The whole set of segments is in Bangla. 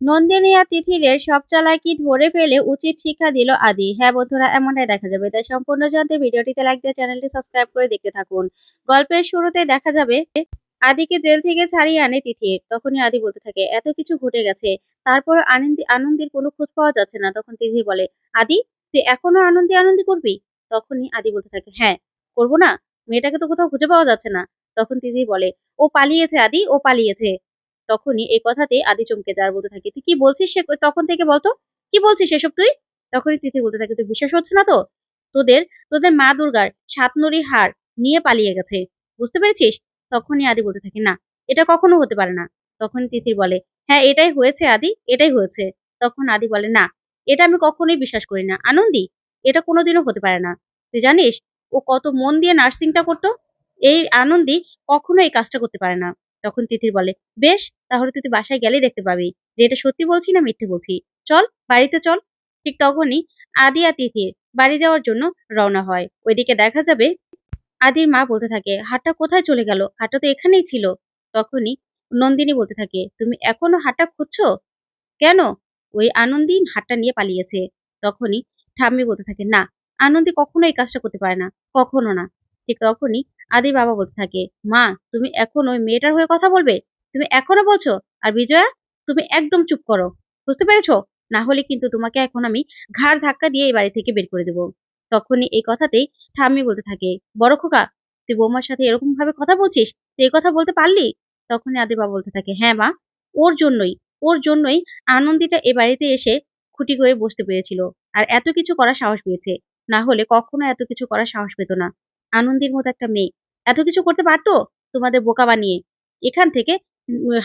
নন্দিনী আর তিথিরের সব চালাকি ধরে ফেলে উচিত শিক্ষা দিল আদি। হ্যাঁ বন্ধুরা, এমনটাই দেখা যাবে। তাই সম্পূর্ণ জানতে ভিডিওটিতে লাইক দিয়ে চ্যানেলটি সাবস্ক্রাইব করে দেখতে থাকুন। গল্পের শুরুতে দেখা যাবে, আদিকে জেল থেকে ছাড়িয়ে আনে তিথির তখনই আদি বলতে থাকে, এত কিছু ঘটে গেছে। তারপর আনন্দি, আনন্দের কোনো খোঁজ পাওয়া যাচ্ছে না। তখন তিথি বলে, আদি, তুই এখনও আনন্দি আনন্দি করবি? তখনই আদি বলতে থাকে হ্যাঁ করব না। মেয়েটাকে তো কোথাও খুঁজে পাওয়া যাচ্ছে না। তখন তিথি বলে, ও পালিয়েছে আদি, ও পালিয়েছে। তখনই এই কথাতে আদি চমকে যার বলতে থাকে, তুই কি বলছিস সে তখন থেকে বলতো? কি বলছিস এসব তুই? তখনই তিথি বলতে থাকে তুই বিশ্বাস হচ্ছে না তো? তোদের তোদের মা দুর্গার সাতনরি হার নিয়ে পালিয়ে গেছে, বুঝতে পেরেছিস? তখনই আদি বলতে থাকে, না, এটা কখনো হতে পারে না। তখন তিথির বলে হ্যাঁ এটাই হয়েছে আদি, এটাই হয়েছে। তখন আদি বলে, না, এটা আমি কখনোই বিশ্বাস করি না। আনন্দি, এটা কোনোদিনও হতে পারে না। তুই জানিস, ও কত মন দিয়ে নার্সিংটা করতো? এই আনন্দি কখনো এই কাজটা করতে পারে না। তখন তিথির বলে, বেশ, তাহলে তুই বাসায় গেলেই দেখতে পাবি। যে এটা সত্যি বলছি না মিথ্যে বলছি। চল, বাড়িতে চল। ঠিক তখনই আদি আর তিথির বাড়ি যাওয়ার জন্য রওনা হয়। ওইদিকে দেখা যাবে আদির মা বলতে থাকে, হাটটা কোথায় চলে গেল? হাটটা তো এখানেই ছিল। তখনই নন্দিনী বলতে থাকে, তুমি এখনও হাটটা খুঁজছো? কেন? ওই আনন্দিন হাটটা নিয়ে পালিয়েছে। তখনই ঠাম্মি বলতে থাকে, না, আনন্দি কখনো এই কাজটা করতে পারে না। কখনো না। ঠিক তখনই আদির বাবা বলতে থাকে, মা, তুমি এখন ওই মেয়েটার হয়ে কথা বলবে? তুমি এখনও বলছো? আর বিজয়া, তুমি একদম চুপ করো। বুঝতে পেরেছ? না হলে কিন্তু তোমাকে এখন আমি ঘাড় ধাক্কা দিয়ে এই বাড়ি থেকে বের করে দেবো। তখনই এই কথাতেই ঠাম্মি বলতে থাকে, বড় খোকা, তুই বৌমার সাথে এরকম ভাবে কথা বলছিস? তুই এই কথা বলতে পারলি? তখনই আদির বাবা বলতে থাকে হ্যাঁ মা, ওর জন্যই ওর জন্যই আনন্দিতা এ বাড়িতে এসে খুঁটি করে বসতে পেরেছিল। আর এত কিছু করার সাহস পেয়েছে। না হলে কখনো এত কিছু করার সাহস পেত না। আনন্দের মতো একটা মেয়ে। এত কিছু করতে পারতো? তোমাদের বোকা বানিয়ে। এখান থেকে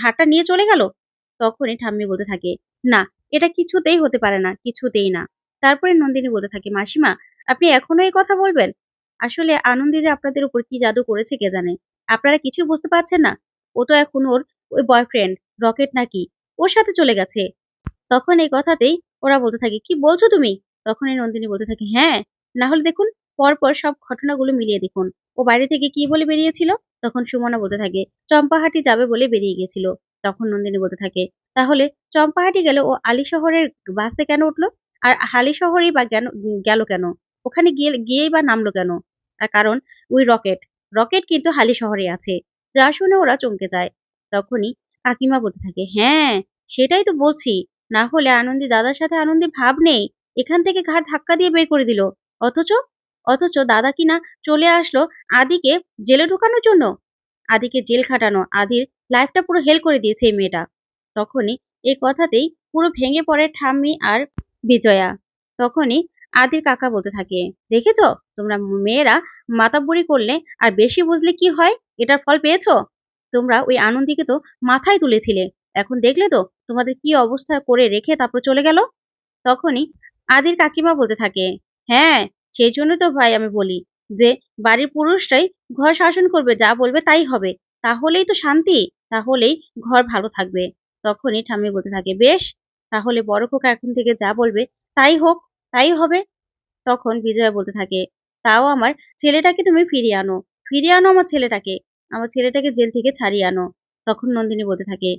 হাটটা নিয়ে চলে গেল? তখনই ঠাম্মি বলতে থাকে, না, এটা কিছুতেই হতে পারে না, কিছুতেই না। তারপরে নন্দিনী বলতে থাকে, মাসিমা, আপনি এখনও এই কথা বলবেন? আসলে আনন্দি যে আপনাদের উপর কি জাদু করেছে কে জানে? আপনারা কিছু বুঝতে পারছেন না। ও তো এখন ওর, ওই বয়ফ্রেন্ড রকেট নাকি? ওর সাথে চলে গেছে। তখন এই কথাতেই ওরা বলতে থাকে, কি বলছো তুমি? তখন এই নন্দিনী বলতে থাকে হ্যাঁ না হলে দেখুন পরপর সব ঘটনাগুলো মিলিয়ে দেখুন। ও বাইরে থেকে কি বলে বেরিয়েছিল? তখন সুমনা বলতে থাকে, চম্পাহাটি যাবে বলে বেরিয়ে গেছিল। তখন নন্দিনী বলতে থাকে, তাহলে চম্পাহাটি গেল ও আলী শহরের বাসে কেন উঠল? আর হালি শহরেই বা গেল কেন? ওখানে গিয়ে, গিয়েই বা নামলো কেন? আর কারণ, ওই রকেট। রকেট কিন্তু হালি শহরে আছে। যা শুনে ওরা চমকে যায়। তখনই কাকিমা বলতে থাকে হ্যাঁ সেটাই তো বলছি। না হলে আনন্দি, দাদার সাথে আনন্দি ভাব নেই। এখান থেকে ঘাট ধাক্কা দিয়ে বের করে দিল। অথচ অথচ দাদা কিনা চলে আসলো আদিকে জেলে ঢোকানোর জন্য। আদিকে জেল খাটানো আদির লাইফটা পুরো হেল করে দিয়েছে এই মেয়েটা। তখনই এই কথাতেই পুরো ভেঙে পড়ে ঠাম্মি আর বিজয়া। তখনই আদির কাকা বলতে থাকে, দেখেছ? তোমরা মেয়েরা মাতাবুড়ি করলে আর বেশি বুঝলে কি হয়? এটার ফল পেয়েছ? তোমরা ওই আনন্দীকে তো মাথায় তুলেছিলে। এখন দেখলে তো তোমাদের কি অবস্থা করে রেখে তারপর চলে গেল? তখনই আদির কাকিমা বলতে থাকে হ্যাঁ সেই জন্য তো ভাই আমি বলি যে, বাড়ির পুরুষরাই ঘর শাসন করবে, যা বলবে তাই হবে। তাহলেই তো শান্তি, তাহলেই ঘর ভালো থাকবে। তখনই ঠাম্মি বলতে থাকে, বেশ, তাহলে বড় খোকা এখন থেকে যা বলবে তাই হোক, তাই হবে। তখন বিজয়া বলতে থাকে, তাও আমার ছেলেটাকে তুমি ফিরিয়ে আনো ফিরিয়ে আনো আমার ছেলেটাকে আমার ছেলেটাকে জেল থেকে ছাড়িয়ে আনো। তখন নন্দিনী বলতে থাকে,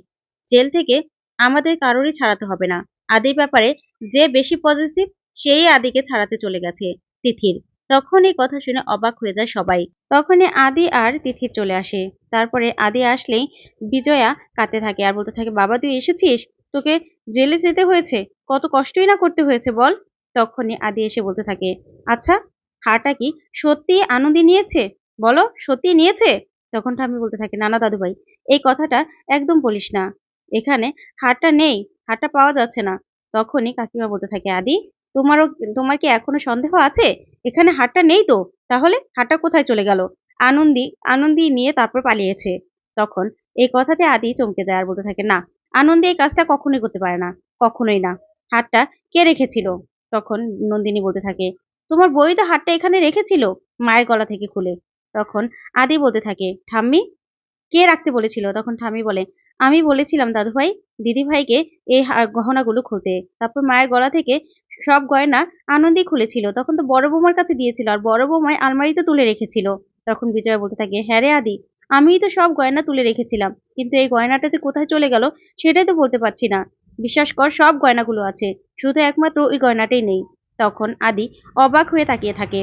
জেল থেকে আমাদের কারোরই ছাড়াতে হবে না। আদির ব্যাপারে যে বেশি পজিটিভ সেই আদিকে ছাড়াতে চলে গেছে। তিথির। তখন এই কথা শুনে অবাক হয়ে যায় সবাই। তখনই আদি আর তিথির চলে আসে। তারপরে আদি আসলেই বিজয়া কাঁদতে থাকে আর বলতে থাকে, বাবা, তুই এসেছিস? তোকে জেলে যেতে হয়েছে? কত কষ্টই না করতে হয়েছে বল? তখনই আদি এসে বলতে থাকে আচ্ছা হারটা কি সত্যি আনন্দি নিয়েছে? বলো সত্যি নিয়েছে? তখন ঠাম্মি বলতে থাকে নানা দাদু ভাই এই কথাটা একদম বলিস না। এখানে হারটা নেই, হারটা পাওয়া যাচ্ছে না। তখনই কাকিমা বলতে থাকে, আদি তোমারও, তোমার কি এখনও সন্দেহ আছে? এখানে হারটা নেই তো? তাহলে হারটা কোথায় চলে গেল? আনন্দি আনন্দি নিয়ে তারপর পালিয়েছে। তখন এই কথাতে আদি চমকে যায় আর বলতে থাকে, না, আনন্দে এই কাজটা কখনোই করতে পারে না, কখনোই না। হাতটা কে রেখেছিল? তখন নন্দিনী বলতে থাকে, তোমার বই তো হাতটা এখানে রেখেছিল মায়ের গলা থেকে খুলে। তখন আদি বলতে থাকে, ঠাম্মি, কে রাখতে বলেছিল? তখন ঠাম্মি বলে, আমি বলেছিলাম দাদু ভাই দিদি ভাইকে এই গহনাগুলো খুলতে। তারপর মায়ের গলা থেকে সব গয়না আনন্দী খুলেছিল। তখন তো বড় বৌমার কাছে দিয়েছিল আর বড় বৌমায় আলমারিতে তুলে রেখেছিল। তখন বিজয় বলতে থাকে হ্যাঁ রে আদি, আমিই তো সব গয়না তুলে রেখেছিলাম, কিন্তু এই গয়নাটা যে কোথায় চলে গেল সেটাই তো বলতে পারছি না। বিশ্বাস কর, সব গয়নাগুলো আছে, শুধু একমাত্র ওই গয়নাটাই নেই। তখন আদি অবাক হয়ে তাকিয়ে থাকে।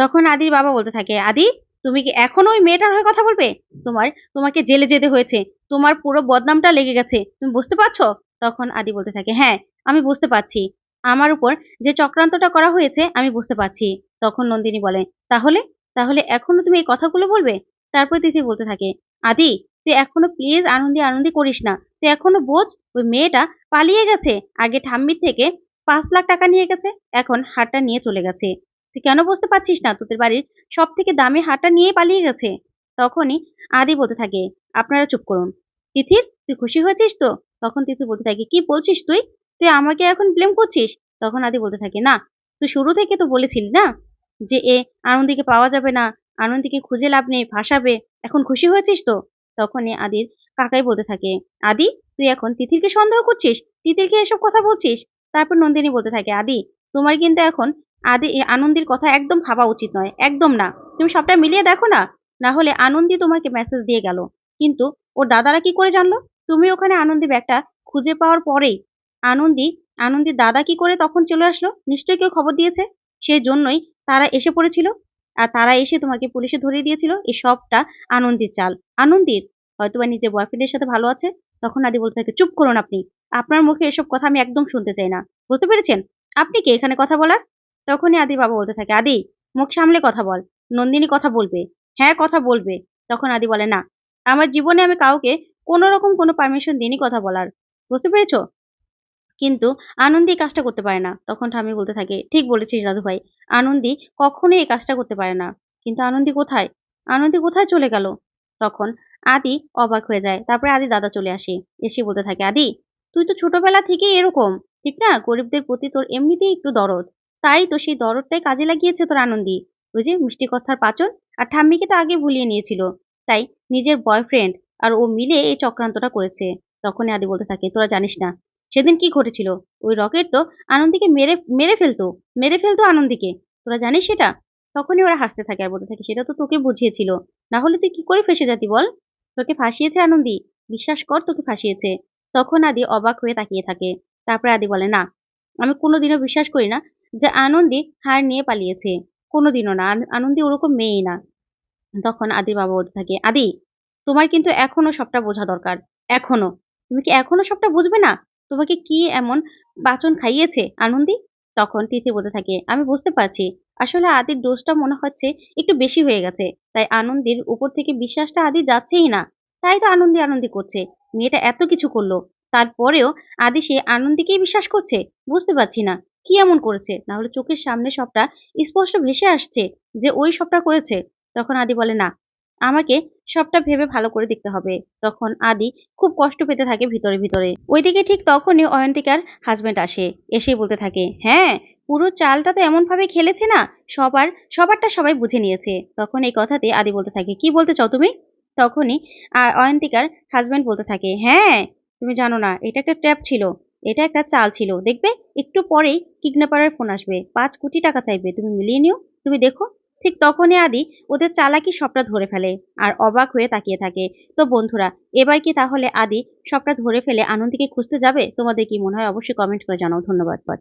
তখন আদির বাবা বলতে থাকে, আদি, তুমি কি এখনও ওই মেয়েটার হয়ে কথা বলবে? তোমার, তোমাকে জেলে যেতে হয়েছে, তোমার পুরো বদনামটা লেগে গেছে, তুমি বুঝতে পারছ? তখন আদি বলতে থাকে হ্যাঁ আমি বুঝতে পারছি। আমার উপর যে চক্রান্তটা করা হয়েছে, আমি বুঝতে পারছি। তখন নন্দিনী বলে, তাহলে? তাহলে এখনও তুমি এই কথাগুলো বলবে? তারপর তিথি বলতে থাকে, আদি, তুই এখনও প্লিজ আনন্দি আনন্দি করিস না। তুই এখনও বোঝ, ওই মেয়েটা পালিয়ে গেছে। আগে ঠাম্মির থেকে পাঁচ লাখ টাকা নিয়ে গেছে, এখন হারটা নিয়ে চলে গেছে। তুই কেন বুঝতে পারছিস না? তোদের বাড়ির সব থেকে দামি হারটা নিয়ে পালিয়ে গেছে। তখনই আদি বলতে থাকে, আপনারা চুপ করুন। তিথির, তুই খুশি হয়েছিস তো? তখন তিথি বলতে থাকে, কি বলছিস তুই? তুই আমাকে এখন ব্লেম করছিস? তখন আদি বলতে থাকে, না, তুই শুরু থেকে তো বলেছিলি না যে এ আনন্দীকে পাওয়া যাবে না, আনন্দীকে খুঁজে লাভ নেই, ফাঁসাবে, এখন খুশি হয়েছিস তো? তখনই আদির কাকাই বলতে থাকে, আদি, তুই এখন তিথিরকে সন্দেহ করছিস? তিথিরকে এসব কথা বলছিস? তারপর নন্দিনী বলতে থাকে, আদি, তোমার কিন্তু এখন আদি, এ আনন্দের কথা একদম ভাবা উচিত নয়, একদম না। তুমি সবটা মিলিয়ে দেখো না না হলে আনন্দি তোমাকে মেসেজ দিয়ে গেল। কিন্তু ওর দাদারা কি করে জানলো? তুমি ওখানে আনন্দি ব্যাগটা খুঁজে পাওয়ার পরেই আনন্দি, আনন্দির দাদা কি করে তখন চলে আসলো? নিশ্চয়ই কেউ খবর দিয়েছে। সেই জন্যই তারা এসে পড়েছিল। আর তারা এসে তোমাকে পুলিশে ধরিয়ে দিয়েছিল। এই সবটা আনন্দির চাল। আনন্দির হয়তো বা নিজের বয়ফ্রেন্ডের সাথে ভালো আছে। তখন আদি বলতে থাকে, চুপ করুন আপনি। আপনার মুখে এসব কথা আমি একদম শুনতে চাই না। বুঝতে পেরেছেন? আপনি কি? এখানে কথা বলার? তখনই আদি বাবা বলতে থাকে, আদি, মুখ সামলে কথা বল। নন্দিনী কথা বলবে। হ্যাঁ কথা বলবে। তখন আদি বলে, না, আমার জীবনে আমি কাউকে কোনো রকম কোনো পারমিশন দিইনি কথা বলার। বুঝতে পেরেছ? কিন্তু আনন্দি এই কাজটা করতে পারে না। তখন ঠামি বলতে থাকে, ঠিক বলেছিস দাদু ভাই, আনন্দি কখনোই এই কাজটা করতে পারে না। কিন্তু আনন্দি কোথায়? আনন্দি কোথায় চলে গেল? তখন আদি অবাক হয়ে যায়। তারপরে আদি দাদা চলে আসে, এসে বলতে থাকে, আদি, তুই তো ছোটবেলা থেকেই এরকম, ঠিক না? গরিবদের প্রতি তোর এমনিতেই একটু দরদ। তাই তো সেই দরদটাই কাজে লাগিয়েছে তোর আনন্দি। ওই যে মিষ্টি কথার পাচন, আর ঠাম্মিকে তো আগে ভুলিয়ে নিয়েছিল। তাই নিজের বয়ফ্রেন্ড আর ও মিলে এই চক্রান্তটা করেছে। তখনই আদি বলতে থাকে, তোরা জানিস না সেদিন কি ঘটেছিল? ওই রকেট তো আনন্দীকে মেরে মেরে ফেলতো মেরে ফেলতো আনন্দীকে। তোরা জানিস সেটা? তখনই ওরা হাসতে থাকে আর বলতে থাকে, সেটা তো তোকে বুঝিয়েছিল। না হলে তুই কি করে ফেসে যাতি বল? তোকে ফাঁসিয়েছে আনন্দী। বিশ্বাস কর তোকে ফাঁসিয়েছে। তখন আদি অবাক হয়ে তাকিয়ে থাকে। তারপরে আদি বলে, না, আমি কোনোদিনও বিশ্বাস করি না যে আনন্দী হার নিয়ে পালিয়েছে। কোনোদিনও না। আন- আনন্দী ওরকম মেয়েই না। তখন আদির বাবা বলতে থাকে, আদি, তোমার কিন্তু এখনও সবটা বোঝা দরকার। এখনও। তুমি কি এখনও সবটা বুঝবে না? তোমাকে কি এমন বাচন খাইয়েছে, আনন্দি? তখন তিথি বলতে থাকে, আমি বুঝতে পারছি। আসলে আদির দোষটা মনে হচ্ছে একটু বেশি হয়ে গেছে। তাই আনন্দির উপর থেকে বিশ্বাসটা আদি যাচ্ছেই না। তাই তো আনন্দি আনন্দি করছে। মেয়েটা এত কিছু করল। তারপরেও আদি সে আনন্দিকেই বিশ্বাস করছে? বুঝতে পারছি না। কি এমন করেছে? না হলে চোখের সামনে সবটা স্পষ্ট ভেসে আসছে যে ওই সবটা করেছে। তখন আদি বলে, না আমাকে সবটা ভেবে ভালো করে দেখতে হবে। তখন আদি খুব কষ্ট পেতে থাকে ভিতরে ভিতরে। ওইদিকে ঠিক তখনই অয়ন্তিকার হাজবেন্ড আসে এসে বলতে থাকে হ্যাঁ পুরো চালটা তো এমন ভাবে খেলেছে না, সবার, সবারটা সবাই বুঝে নিয়েছে। তখন এই কথাতে আদি বলতে থাকে, কি বলতে চাও তুমি? তখনই অয়ন্তিকার হাজবেন্ড বলতে থাকে হ্যাঁ তুমি জানো না, এটা একটা ট্র্যাপ ছিল, এটা একটা চাল ছিল। দেখবে, একটু পরেই কিডন্যাপারের ফোন আসবে, পাঁচ কোটি টাকা চাইবে, তুমি মিলিয়ে নিও, তুমি দেখো ঠিক তখনই আদি ওদের চালাকি সবটা ধরে ফেলে আর অবাক হয়ে তাকিয়ে থাকে। তো বন্ধুরা, এবার কি তাহলে আদি সবটা ধরে ফেলে আনন্দকে খুঁজতে যাবে? তোমাদের কি মনে হয়? অবশ্যই কমেন্ট করে জানাও। ধন্যবাদ।